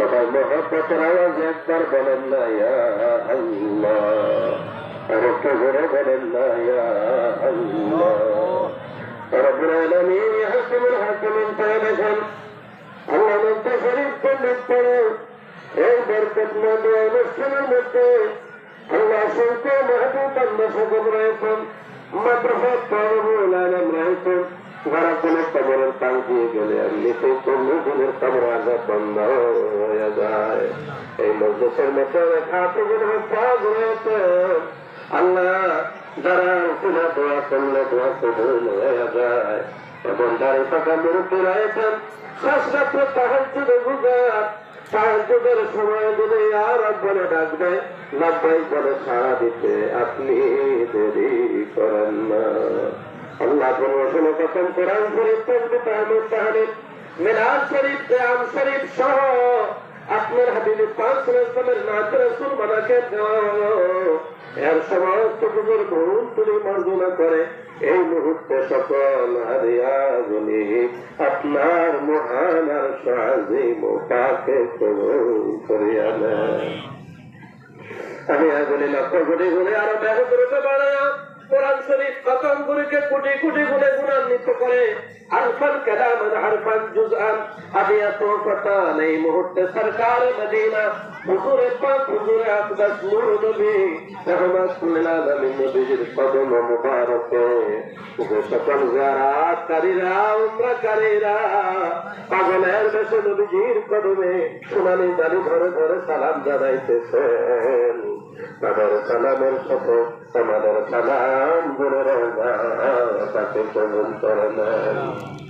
সবাই মহব্বতের আওয়াজ একবার বলেন না আর একটু জোরে বলেন না হাকিমুল হাকিমিন তাআলা আল্লাহ মন্ত্র শরীফ পণ্ডিত পড়ে এই বরকতমন্দ অনুষ্ঠানের মধ্যে আল্লাহ শুনতে মাহবুব আল্লাহ সকল রয়েছেন মাদ্রাসা তরবুল আলম রয়েছেন যারা কোনো কবরের পাল দিয়ে গেলে এমনিতেই চল্লিশ কবর আজাদ বন্ধ হয়ে যায়। এই মজলিসের মধ্যে খাতুগুলো কাজ রয়েছে আল্লাহ যারা উঠে দোয়া করলে দোয়া কবুল হয়ে যায়। এবং দাঁড়িয়ে থাকা মুরব্বী রয়েছেন শ্বাসরাত্র তাহাজ্জুদে গুজার তাহাজ্জুদের সময় দিলে আর বলে ডাকবে লাভবাই বলে সাড়া দিতে আপনি দেরি করেন না। আল্লাহ প্রমোশনে কথম কোরআন শরীফ তসবিত আহমদ তাহারিফ মিলাদ শরীফ আম শরীফ সহ আপনার হাবিবি পাঁচ রসমের নাচ রসুল বানাকে এর সমস্ত পুজোর ভুল তুলি মার্জনা করে। এই মুহূর্তে সকল হারিয়াগুলি আপনার মহান আর সাজি মোটাকে কবুল করিয়া নেয়। আমি আগুলি লক্ষ কোটি গুণে আরও ব্যাহত বাড়ায় কোরআন শরীফ খতম গুলিকে কোটি কোটি গুণে গুণান্বিত করে। আরফান কালাম আরফান জুজআন আমি এত কথা নেই মুহূর্তে সরকার মদিনা। হুজুরে পাক, হুজুরে আকদাস নূর নবী রহমাতুল্লিল আলামিন নবীজির কদম মুবারকে। সকল জিয়ারাতকারীরা উমরাকারীরা পাগলের বেশে নবীজির কদমে। সোনালি দাড়ি ধরে ধরে সালাম জানাইতেছেন। তাদের সালামের সাথে আমাদের সালাম রওনা তাকে কবুল করে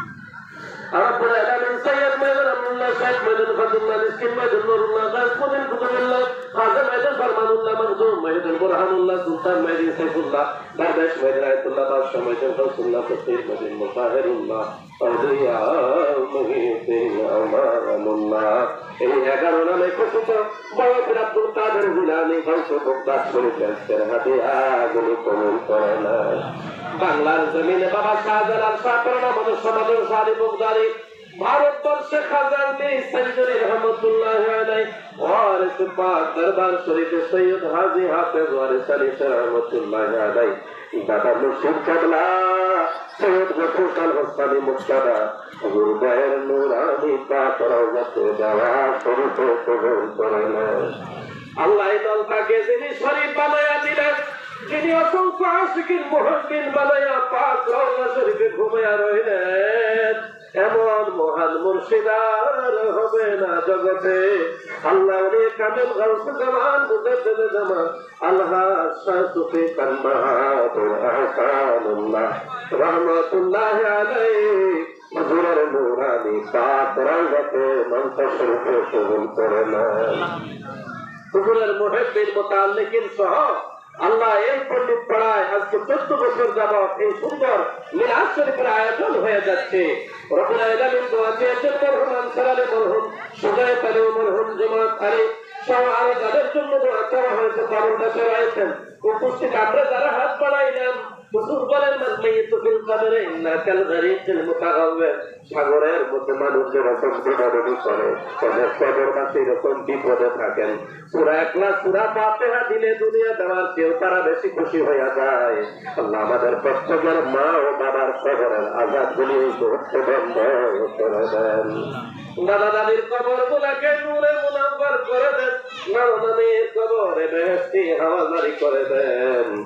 رب العالمين سيد ميدان أمر الله شيخ ميدان فضل الله مسكين ميدان نور الله غاز مدين قدر الله خازن ميدان فرمان الله مخزوم ميدان برهان الله سلطان ميدان سيف الله دردش ميدان آية الله بادشاہ ميدان غوث الله فقير ميدان مطاهر الله أولياء مهيتين أمان আল্লাহ এই এগারো নামে কথিত বয়সের আব্দুল কাদের জিলানি ধ্বংস প্রকাশ করেছেন তার হাতে আগুলি কমল করে না। বাংলার জমিনে বাবা শাহজালাল সাপরণা মনুষ্য মাদুর সারি মুগদারি ভারতবর্ষে খাজানতি সেঞ্চুরি রহমতুল্লাহ আলাই ওয়ারিস পাক দরবার শরীফে সৈয়দ হাজি হাফেজ ওয়ারিস আলী রহমতুল্লাহ আলাই দাদা মুর্শিদ কাবলা, সৈয়দ গফুর খান হোসানি মুক্তাদা গুরুবায়ের নুরানি পাক রওজাতে এমন মহান মুর্শিদার হবে না জগতে। আল্লাহ রে কামেল গাউস জামান মুজাদ্দিদ জামান আল্লাহ শাসুফি কান্নাত আহসানুল্লাহ। রহমাতুল্লাহ আলাইহি। হুজুরের নুরানি পাক সহ আল্লাহ এর পণ্ডিত পড়ায় আজকে চোদ্দ বছর যাবৎ এই সুন্দর মিলাদ আয়োজন হয়ে যাচ্ছে। আরও যাদের জন্য তাদের উপস্থিত আমরা যারা সাগরের মধ্যে মানুষ যেরকম বিপদে করে বিপদে থাকেন। দিলে দুনিয়া দেওয়ার তারা বেশি খুশি যায়। আল্লাহ আমাদের প্রত্যেকের মা ও বাবার কবরের আজাদ গুলি দাদা দাদির কবর গুলাকে করে দেন। নানা কবরে করে দেন।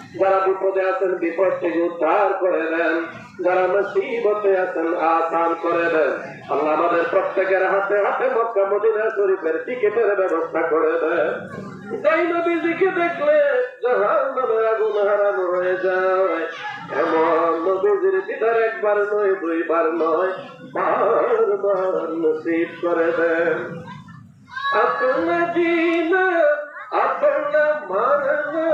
বিপদে আছেন বিপদ থেকে উদ্ধার করে দেন যারা মুসিবতে আছেন আসান করে দেন আল্লাহ আমাদের প্রত্যেকের হাতে হাতে মক্কা মদিনা শরীফের টিকিটের ব্যবস্থা করে দেন যেই নবীজিকে দেখলে জাহান নামের আগুন হারানো হয়ে যায় এমন নবীজির দিদার একবার নয় দুইবার নয় বারবার নসিব করে দেন अपना जीना अपना मरना